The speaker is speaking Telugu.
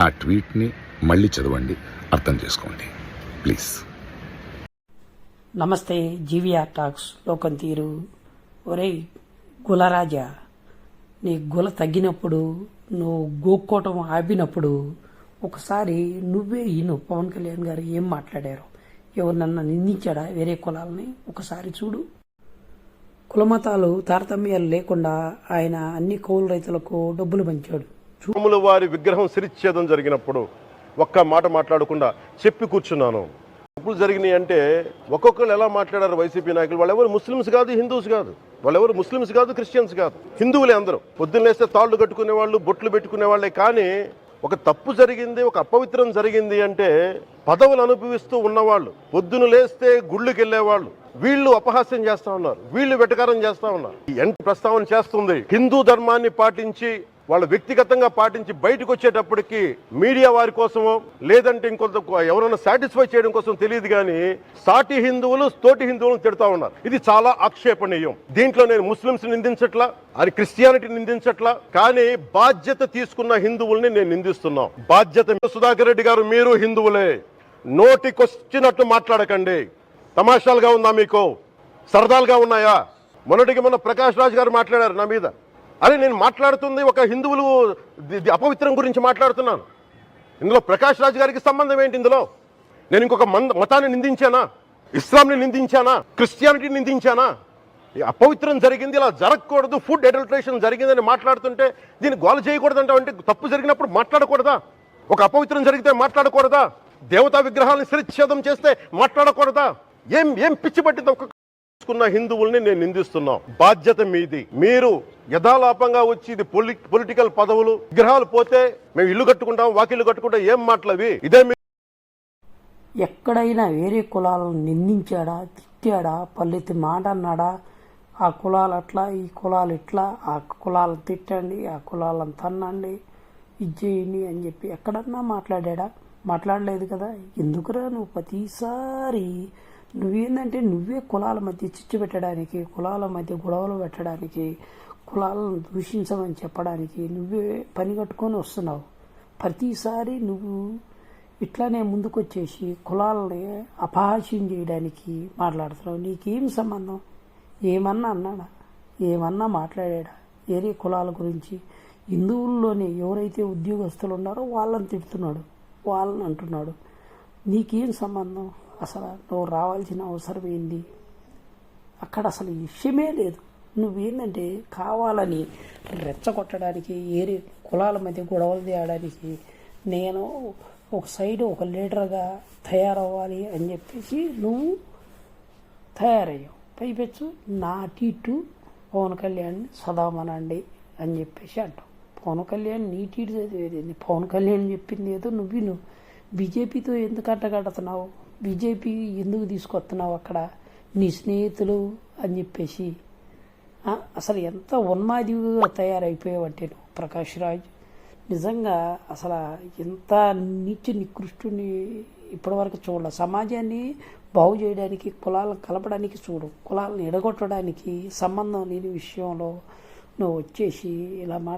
ఆ ట్వీట్ని మళ్ళీ చదవండి అర్థం చేసుకోండి. ప్లీజ్. నమస్తే జీవిఆర్ టాక్స్ లోకం తీరు. ఒరే గులరాజా నీ గుల తగ్గినప్పుడు నువ్వు గోక్కోటం ఆపినప్పుడు ఒకసారి నువ్వే ఈను పవన్ కళ్యాణ్ గారు ఏం మాట్లాడారు ఎవరినన్నా నిందించాడా వేరే కులాలని? ఒకసారి చూడు. కులమతాలు తారతమ్యాలు లేకుండా ఆయన అన్ని కౌలు రైతులకు డబ్బులు పంచాడు. చూముల వారి విగ్రహం శిరిచ్ఛేదం జరిగినప్పుడు ఒక్క మాట మాట్లాడకుండా చెప్పి కూర్చున్నాను. తప్పులు జరిగినాయి అంటే ఒక్కొక్కరు ఎలా మాట్లాడారు వైసీపీ నాయకులు? వాళ్ళు ఎవరు ముస్లిమ్స్ కాదు హిందూస్ కాదు. వాళ్ళు ఎవరు ముస్లిమ్స్ కాదు క్రిస్టియన్స్ కాదు. హిందువులే అందరూ. పొద్దున్నేస్తే తాళ్ళు కట్టుకునే వాళ్ళు బొట్లు పెట్టుకునే వాళ్ళే కానీ ఒక తప్పు జరిగింది ఒక అపవిత్రం జరిగింది అంటే పదవులు అనుభవిస్తూ ఉన్నవాళ్ళు పొద్దున లేస్తే గుళ్ళకి వెళ్ళేవాళ్ళు వీళ్ళు అపహాస్యం చేస్తా ఉన్నారు వీళ్ళు వెటకారం చేస్తా ఉన్నారు. ఎంత ఎంట ప్రస్తావన చేస్తుంది హిందూ ధర్మాన్ని పాటించి వాళ్ళు వ్యక్తిగతంగా పాటించి బయటకు వచ్చేటప్పటికి మీడియా వారి కోసమో లేదంటే ఇంకొంత ఎవరైనా సాటిస్ఫై చేయడం కోసం తెలియదు కానీ సాటి హిందువులు తోటి హిందువులను తిడతా ఉన్నారు. ఇది చాలా ఆక్షేపణీయం. దీంట్లో నేను ముస్లింస్ నిందించట్లా అది క్రిస్టియానిటీ నిందించట్లా కానీ బాధ్యత తీసుకున్న హిందువుల్ని నేను నిందిస్తున్నాం. బాధ్యత సుధాకర్ రెడ్డి గారు మీరు హిందువులే. నోటికొచ్చినట్టు మాట్లాడకండి. తమాషాలుగా ఉందా మీకు? సరదాలుగా ఉన్నాయా? మొన్నటికి మొన్న ప్రకాష్ రాజ్ గారు మాట్లాడారు నా మీద. అరే నేను మాట్లాడుతుంది ఒక హిందువులు అపవిత్రం గురించి మాట్లాడుతున్నాను. ఇందులో ప్రకాష్ రాజ్ గారికి సంబంధం ఏంటి ఇందులో? నేను ఇంకొక మంద మతాన్ని నిందించానా? ఇస్లాంని నిందించానా? క్రిస్టియానిటీని నిందించానా? ఈ అపవిత్రం జరిగింది ఇలా జరగకూడదు ఫుడ్ అడల్ట్రేషన్ జరిగిందని మాట్లాడుతుంటే దీన్ని గోల చేయకూడదు అంటే తప్పు జరిగినప్పుడు మాట్లాడకూడదా? ఒక అపవిత్రం జరిగితే మాట్లాడకూడదా? దేవతా విగ్రహాలను శిరచ్ఛేదం చేస్తే మాట్లాడకూడదా? ఏం ఏం పిచ్చి పట్టింది చేసుకున్న హిందువుల్ని నేను నిందిస్తున్నాం. బాధ్యత మీది. మీరు యథాలాపంగా వచ్చి ఇది పొలి పొలిటికల్ పదవులు విగ్రహాలు పోతే మేము ఇల్లు కట్టుకుంటాం వాకిల్లు కట్టుకుంటాం ఏం మాటలవి ఇదే మీ ఎక్కడైనా వేరే కులాలను నిందించాడా తిట్టాడా పల్లెత్తి మాట అన్నాడా? ఆ కులాలు అట్లా ఈ కులాలు ఇట్లా ఆ కులాలను తిట్టండి ఆ కులాలను తన్నండి ఇది చేయండి అని చెప్పి ఎక్కడన్నా మాట్లాడాడా? మాట్లాడలేదు కదా. ఎందుకురా నువ్వు ప్రతిసారి నువ్వేందంటే నువ్వే కులాల మధ్య చిచ్చు పెట్టడానికి కులాల మధ్య గొడవలు పెట్టడానికి కులాలను దూషించమని చెప్పడానికి నువ్వే పని కట్టుకొని వస్తున్నావు. ప్రతిసారి నువ్వు ఇట్లానే ముందుకొచ్చేసి కులాలని అపహాస్యం చేయడానికి మాట్లాడుతున్నావు. నీకేం సంబంధం? ఏమన్నా అన్నాడా? ఏమన్నా మాట్లాడా వేరే కులాల గురించి? హిందువుల్లోనే ఎవరైతే ఉద్యోగస్తులు ఉన్నారో వాళ్ళని తిడుతున్నాడు వాళ్ళని అంటున్నాడు. నీకేం సంబంధం? అసలు నువ్వు రావాల్సిన అవసరం ఏంది? అక్కడ అసలు విషయమే లేదు. నువ్వేంటంటే కావాలని రెచ్చగొట్టడానికి ఏరే కులాల మధ్య గొడవలు తేయడానికి నేను ఒక సైడ్ ఒక లీడర్గా తయారవ్వాలి అని చెప్పేసి నువ్వు తయారయ్యావు. పైపెచ్చు నా టీటు పవన్ కళ్యాణ్ సదామనండి అని చెప్పేసి అంటావు. పవన్ కళ్యాణ్ నీ టీటు చదివేది పవన్ కళ్యాణ్ చెప్పింది ఏదో నువ్వు నువ్వు బీజేపీతో ఎందుకు అంటగడుతున్నావు? బీజేపీ ఎందుకు తీసుకొస్తున్నావు అక్కడ? నీ స్నేహితులు అని చెప్పేసి. అసలు ఎంత ఉన్మాదిగా తయారైపోయావంటే నువ్వు ప్రకాష్ రాజ్. నిజంగా అసలు ఎంత నీచ నికృష్టుని ఇప్పటివరకు చూడలేదు సమాజాన్ని బాగు చేయడానికి కులాలను కలపడానికి చూడు. కులాలను ఎడగొట్టడానికి సంబంధం లేని విషయంలో నువ్వు వచ్చేసి ఇలా మాట